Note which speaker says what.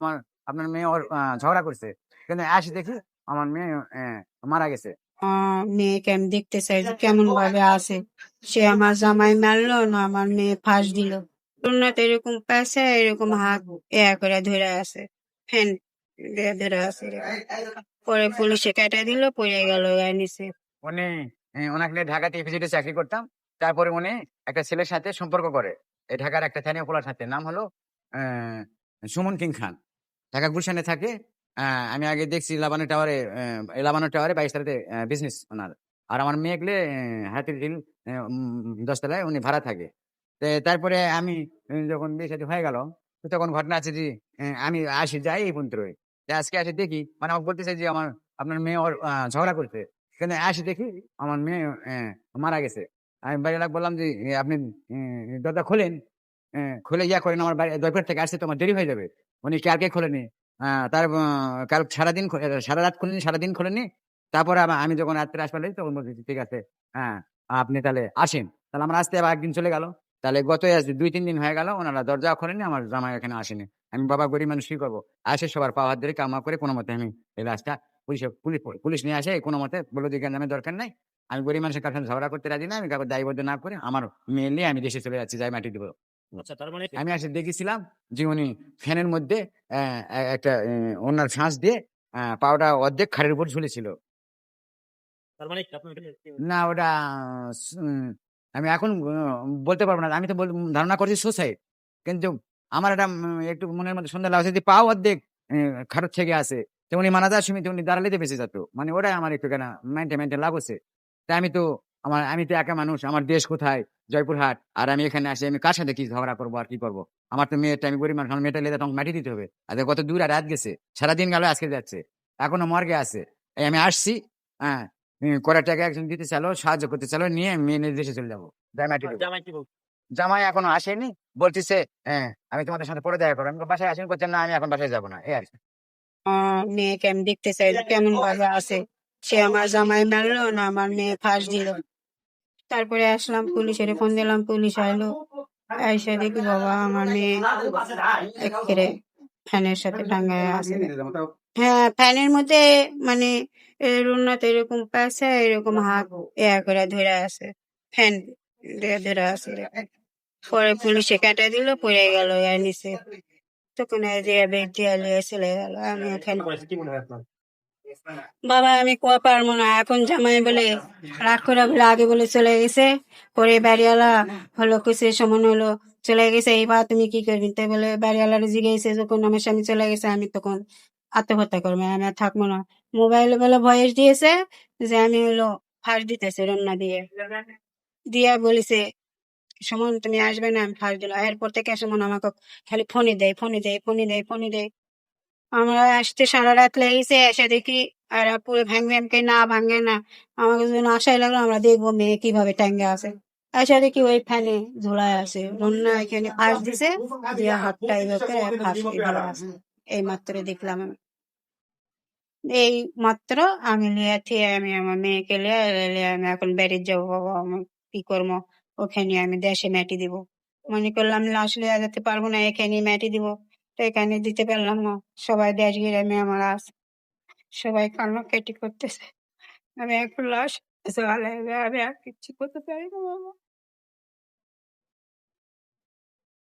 Speaker 1: তোমার আপনার মেয়ে ওর ঝগড়া করছে। কিন্তু আসি দেখি আমার মেয়ে মারা গেছে।
Speaker 2: মেয়েকে আমি দেখতে চাই কেমন ভাবে আছে। সে আমার জামাই মারলো না আমার মেয়ে ফাঁস দিল। না এরকম পেছে এরকম হাত এ করে ধরে আছে। ফ্যান দিয়ে ধরে আছে পরে পুলিশে কেটে দিল পড়ে গেল গায়ে নিচে।
Speaker 1: উনি ওনাকে ঢাকাতে এফিসিতে চাকরি করতাম। তারপরে উনি একটা ছেলের সাথে সম্পর্ক করে। এই ঢাকার একটা স্থানীয় পোলার সাথে। নাম হলো আহ, সুমন কিং খান। ঢাকা গুলশানে থাকে। আমি আগে দেখছি লাবানো টাওয়ারে লাবানো টাওয়ারে বাইশ তারিখে বিজনেস ওনার। আর আমার মেয়ে গেলে হাতির ঝিল দশতলায় উনি ভাড়া থাকে। তারপরে আমি যখন বিয়ে হয়ে গেল তখন ঘটনা আছে যে আমি আসি, যাই এই পর্যন্ত আজকে আসে দেখি মানে আমাকে বলতেছে যে, আমার, আপনার মেয়ে ওর ঝগড়া করছে। কিন্তু আসি দেখি, আমার মেয়ে মারা গেছে। আমি বাড়িওয়ালা বললাম যে আপনি দরজা খোলেন। খুলে ইয়া করেন আমার বাড়ি দরকার থেকে আসতে তোমার দেরি হয়ে যাবে। উনি কালকে খোলেনি আহ, তার কাল সারাদিন সারা রাত খোলেনি সারাদিন খোলেনি তারপরে আমি যখন রাত্রে আসবার লাগি তখন বলছি ঠিক আছে হ্যাঁ আপনি তাহলে আসেন। তাহলে আমার আসতে আবার একদিন চলে গেল। তাহলে গত দুই তিন দিন হয়ে গেল ওনারা দরজা খোলেনি আমার জামাই এখানে আসেনি। আমি বাবা গরিব মানুষ কি করব? আসে সবার পাওয়ার ধরে কামা করে কোনো মতে আমি এই লাশটা পুলিশ পুলিশ পুলিশ নিয়ে আসে কোনো মতে বলে দিকে আমার দরকার নাই। আমি গরিব মানুষের কাছে ঝগড়া করতে রাজি না আমি কাউকে দায়বদ্ধ না করে আমার মেয়ে নিয়ে আমি দেশে চলে যাচ্ছি যাই মাটি দিব।
Speaker 3: আচ্ছা তার মানে
Speaker 1: আমি আসে দেখেছিলাম যে উনি ফ্যানের মধ্যে একটা ওনার ফাঁস দিয়ে পাওটা অর্ধেক খাড়ের উপর ঝুলেছিল।
Speaker 3: তার মানে
Speaker 1: না ওটা আমি এখন বলতে পারব না। আমি তো ধারণা করছি সুসাইড কিন্তু আমার একটা একটু মনের মধ্যে সন্ধ্যা লাগছে যে পাও অর্ধেক খারত থেকে আছে। তো উনি মানা যাওয়ার সময় উনি দাঁড়ালেতে বেঁচে যেত। মানে ওটাই আমার একটু কেন মাইন্ডে মাইন্ডে লাগছে তাই আমি তো আমার আমি তো একা মানুষ আমার দেশ কোথায়? জয়পুরহাট আর আমি এখানে আসি আমি কার সাথে কি ঝগড়া করব আর কি করব? আমার তো মেয়েটা আমি গরিব মানুষ আমার মেয়েটা লেদা তখন মাটি দিতে হবে। আর কত দূর আর রাত গেছে? সারাদিন গেল আজকে যাচ্ছে। এখনও মর্গে আছে। এই আমি আসছি হ্যাঁ কড়া টাকা একজন দিতে চালো সাহায্য করতে চালো নিয়ে আমি মেয়ে নিয়ে দেশে চলে যাব।
Speaker 3: জামাই
Speaker 1: এখনও আসেনি বলতেছে হ্যাঁ আমি তোমাদের সাথে পরে দেখা করব। আমি বাসায় আসেন করছেন না আমি এখন বাসায় যাব না। এই আর
Speaker 2: মেয়েকে আমি দেখতে চাই কেমন ভাবে আছে? সে আমার জামাই মারলো না আমার মেয়ে ফাঁস দিল। তারপরে আসলাম পুলিশের ফোন দিলাম, পুলিশ আইলো। এসে দেখি বাবা, আমার মেয়ে ফ্যানের সাথে টাঙ্গায় আছে। হ্যাঁ ফ্যানের মধ্যে মানে রুনাতে এরকম পাশে এরকম হাত এ করে ধরে আছে। ফ্যান দিয়ে ধরে আছে। পরে পুলিশে কাটা দিল, পড়ে গেল এর নিচে। তখন এই যে বেড দিয়ে চলে গেল আমি ওখানে বাবা, আমি কোয়া পারব না এখন জামাই বলে রাগ করে বলে আগে বলে চলে গেছে। পরে বাড়িওয়ালা হলো কিছু সমান হলো, চলে গেছে। এইবার তুমি কি করবি? তাই বলে, বাড়িওয়ালার জিজ্ঞেসে যখন আমার স্বামী চলে গেছে, আমি তখন আত্মহত্যা করব। আমি আর থাকব না। মোবাইলে বলে ভয়েস দিয়েছে যে, আমি হলো ফাঁস দিতেছে রন্না দিয়ে। দিয়া বলেছে, সুমন, তুমি আসবে না, আমি ফাঁস দিলাম। এরপর থেকে সুমন আমাকে খালি ফোনে দেয় ফোনে দেয় ফোনে দেয় ফোনে দেয়। আমরা আসতে সারা রাত লেগেছে, এসে দেখি আর পুরো ভাঙবে না ভাঙে না। আমাকে যেন আশাই লাগল আমরা দেখব মেয়ে কীভাবে ট্যাঙ্গে আছে। এসে দেখি ওই ফ্যানে ঝোলায় আছে। রন্না এখানে ফাঁস দিছে, দিয়া হাতটা এইভাবে ফাঁস আছে। এই মাত্র দেখলাম আমি। এই মাত্র আমি লিয়ে থিয়ে আমি আমার মেয়েকে লিয়ে আমি এখন বেরিয়ে যাব, বাবা, আমি কি করব? ওখানে আমি দেশে মাটি দিব। মনে করলাম লাশ লিয়ে যেতে পারব না এখানে মাটি দিব। তো এখানে দিতে পারলাম না। সবাই দেশ মেয়ে আমার আস, সবাই কান্নাকাটি করতেছে। আমি এখন লাশ আমি আর কিচ্ছু করতে পারি না বাবা